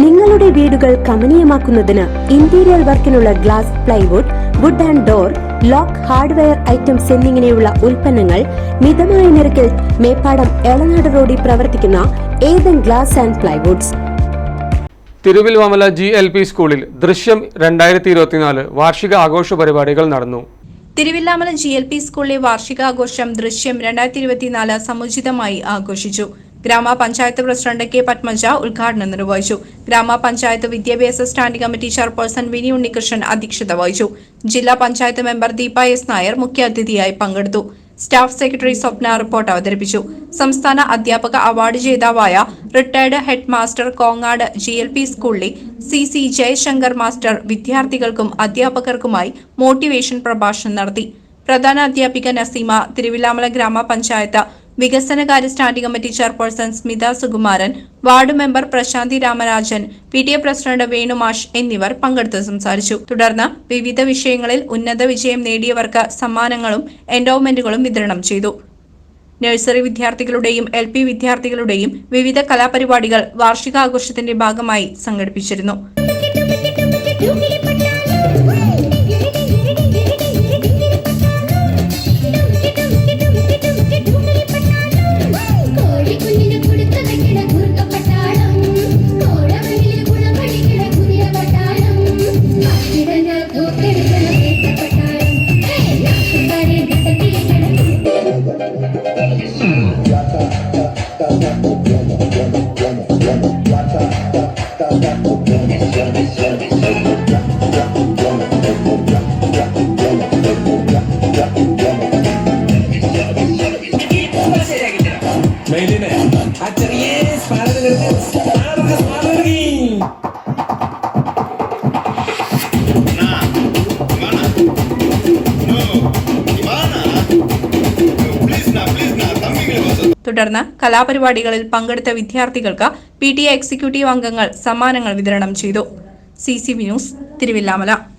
നിങ്ങളുടെ വീടുകൾ കമനീയമാക്കുന്നതിന് interior വർക്കിനുള്ള glass plywood wood and door lock hardware items എന്നിങ്ങനെയുള്ള ഉൽപ്പന്നങ്ങൾ മിതമായ നിരക്കിൽ മേപ്പാടം എളനാട് റോഡിൽ പ്രവർത്തിക്കുന്ന Ethan glass and plywoods Thiruvilwamala G L P സ്കൂളിൽ ദൃശ്യം രണ്ടായിരത്തി ഇരുപത്തിനാല് വാർഷിക ആഘോഷ പരിപാടികൾ നടന്നു. തിരുവില്ലാമല ജി എൽ പി സ്കൂളിലെ വാർഷികാഘോഷം ദൃശ്യം രണ്ടായിരത്തി ഇരുപത്തിനാല് സമുചിതമായി ആഘോഷിച്ചു. ഗ്രാമപഞ്ചായത്ത് പ്രസിഡന്റ് കെ പത്മജ ഉദ്ഘാടനം നിർവഹിച്ചു. ഗ്രാമപഞ്ചായത്ത് വിദ്യാഭ്യാസ standing committee chairperson Vini Unnikrishnan അധ്യക്ഷത വഹിച്ചു. ജില്ലാ പഞ്ചായത്ത് മെമ്പർ ദീപ എസ് നായർ മുഖ്യാതിഥിയായി പങ്കെടുത്തു. സ്റ്റാഫ് സെക്രട്ടറി സ്വപ്ന റിപ്പോർട്ട് അവതരിപ്പിച്ചു. സംസ്ഥാന അധ്യാപക അവാർഡ് ജേതാവായ retired head master Kongad G L P സ്കൂളിലെ സി സി ജയശങ്കർ മാസ്റ്റർ വിദ്യാർത്ഥികൾക്കും അധ്യാപകർക്കുമായി മോട്ടിവേഷൻ പ്രഭാഷണം നടത്തി. പ്രധാന അധ്യാപിക നസീമ തിരുവിലാമല ഗ്രാമപഞ്ചായത്ത് വികസനകാര്യ standing committee chairperson Smitha Sukumaran ward member Prashanthi Ramarajan P T A president വേണുമാഷ് എന്നിവർ പങ്കെടുത്ത് സംസാരിച്ചു തുടർന്ന് വിവിധ വിഷയങ്ങളിൽ ഉന്നത വിജയം നേടിയവർക്ക് സമ്മാനങ്ങളും എൻഡോവ്മെന്റുകളും വിതരണം ചെയ്തു നഴ്സറി വിദ്യാർത്ഥികളുടെയും എൽ പി വിദ്യാർത്ഥികളുടെയും വിവിധ കലാപരിപാടികൾ വാർഷികാഘോഷത്തിന്റെ ഭാഗമായി സംഘടിപ്പിച്ചിരുന്നു മെയിലിനെ. ആ ചെറിയ സ്പാനർ സ്പാനർ സ്പാനർ തുടർന്ന് കലാപരിപാടികളിൽ പങ്കെടുത്ത വിദ്യാർത്ഥികൾക്ക് പി ടി എ എക്സിക്യൂട്ടീവ് അംഗങ്ങൾ സമ്മാനങ്ങൾ വിതരണം ചെയ്തു. C C news Thiruvilwamala.